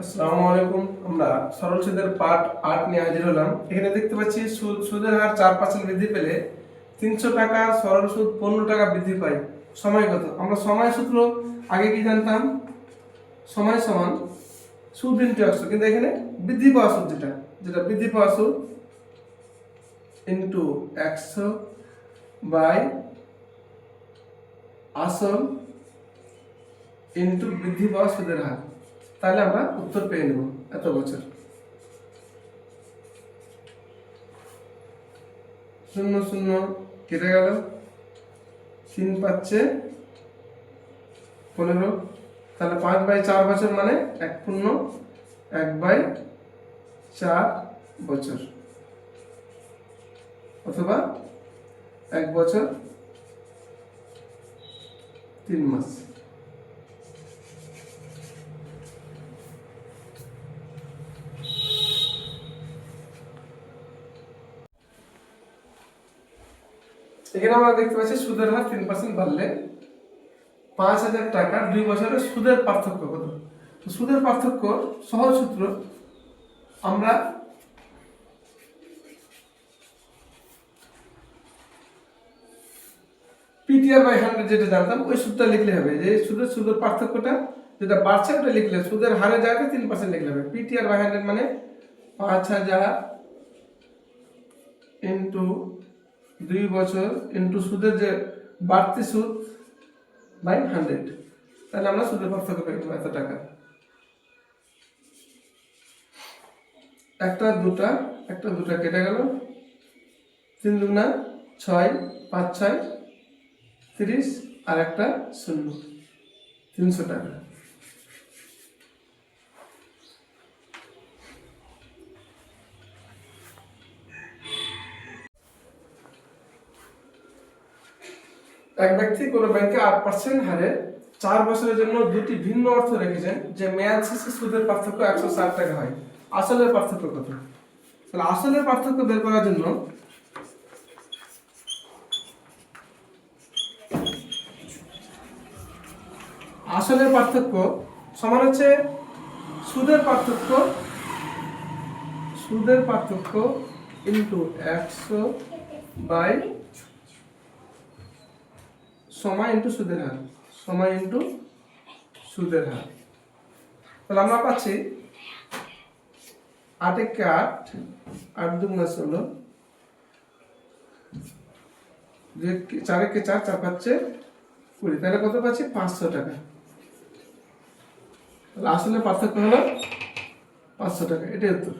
আসসালামু আলাইকুম। আমরা সরল সুদের পার্ট আট নিয়ে হাজির হলাম। এখানে দেখতে পাচ্ছি সুদ, সুদের হার চার পার্সেন্ট বৃদ্ধি পেলে তিনশো টাকা সরল সুদ পনেরো টাকা বৃদ্ধি পায়। সময় কত? আমরা সময় সূত্র আগে কি জানতাম? সময় সমান সুদ ইন্টু একশো কিন্তু এখানে বৃদ্ধি পাওয়া সুদ যেটা যেটা বৃদ্ধি পাওয়া সুদ ইন্টু একশো বাই আসল ইন্টু বৃদ্ধি পাওয়া সুদের হার। তাহলে আমরা উত্তর পেয়ে নেব এত বছর। শূন্য শূন্য, কেটে গেল। তিন পাচ্ছে পনেরো। তাহলে পাঁচ বাই চার বছর মানে এক পূর্ণ, এক বাই চার বছর। অথবা এক বছর, তিন মাস। এখানে আমরা দেখতে পাচ্ছি সুদের হার তিন পার্সেন্ট বাড়লে পাঁচ হাজার টাকার দুই বছরের সুদের পার্থক্য কত? তো সুদের পার্থক্য সহজ সূত্র, আমরা পিটিআর বাই হান্ড্রেড যেটা জানতাম, ওই সুদটা লিখলে হবে। যে সুদের সুদের পার্থক্যটা যেটা বাড়ছে, ওটা লিখলে সুদের হারে জায়গায় তিন পার্সেন্ট লিখলে হবে। পিটিআর বাই হান্ড্রেড মানে পাঁচ হাজার ইন্টু দুই বছর ইন্টু সুদের যে বাড়তি সুদ বাই হান্ড্রেড তাহলে আমরা সুদের পার্থক্য পেয়ে এত টাকা। একটা, দুটা একটা, দুটা কেটে গেল। তিন দুগুণা ছয়, পাঁচ, ছয়, তিরিশ, আর একটা শূন্য। তিনশো টাকা। এক ব্যক্তি কোনো ব্যাংকে আট পার্সেন্ট হারে চার বছরের জন্য দুটি ভিন্ন অর্থ রেখেছেন, যে মেয়াদ শেষে সুদের পার্থক্য একশো ষাট টাকা হয়। আসলের পার্থক্য কত? তাহলে আসলের পার্থক্য বের করার জন্য আসলের পার্থক্য সমান হচ্ছে সুদের পার্থক্য সুদের পার্থক্য ইন্টু একশো বাই সময় ইন্টু সুদের হার সময় ইন্টু সুদের হার তাহলে আমরা পাচ্ছি আট একে আট আট দুগুণা ষোলো চার একে চার চার পাচ্ছে কুড়ি। তাহলে কত পাচ্ছি? পাঁচশো টাকা। তাহলে আসলে পার্থক্য হলো পাঁচশো টাকা। এটাই উত্তর।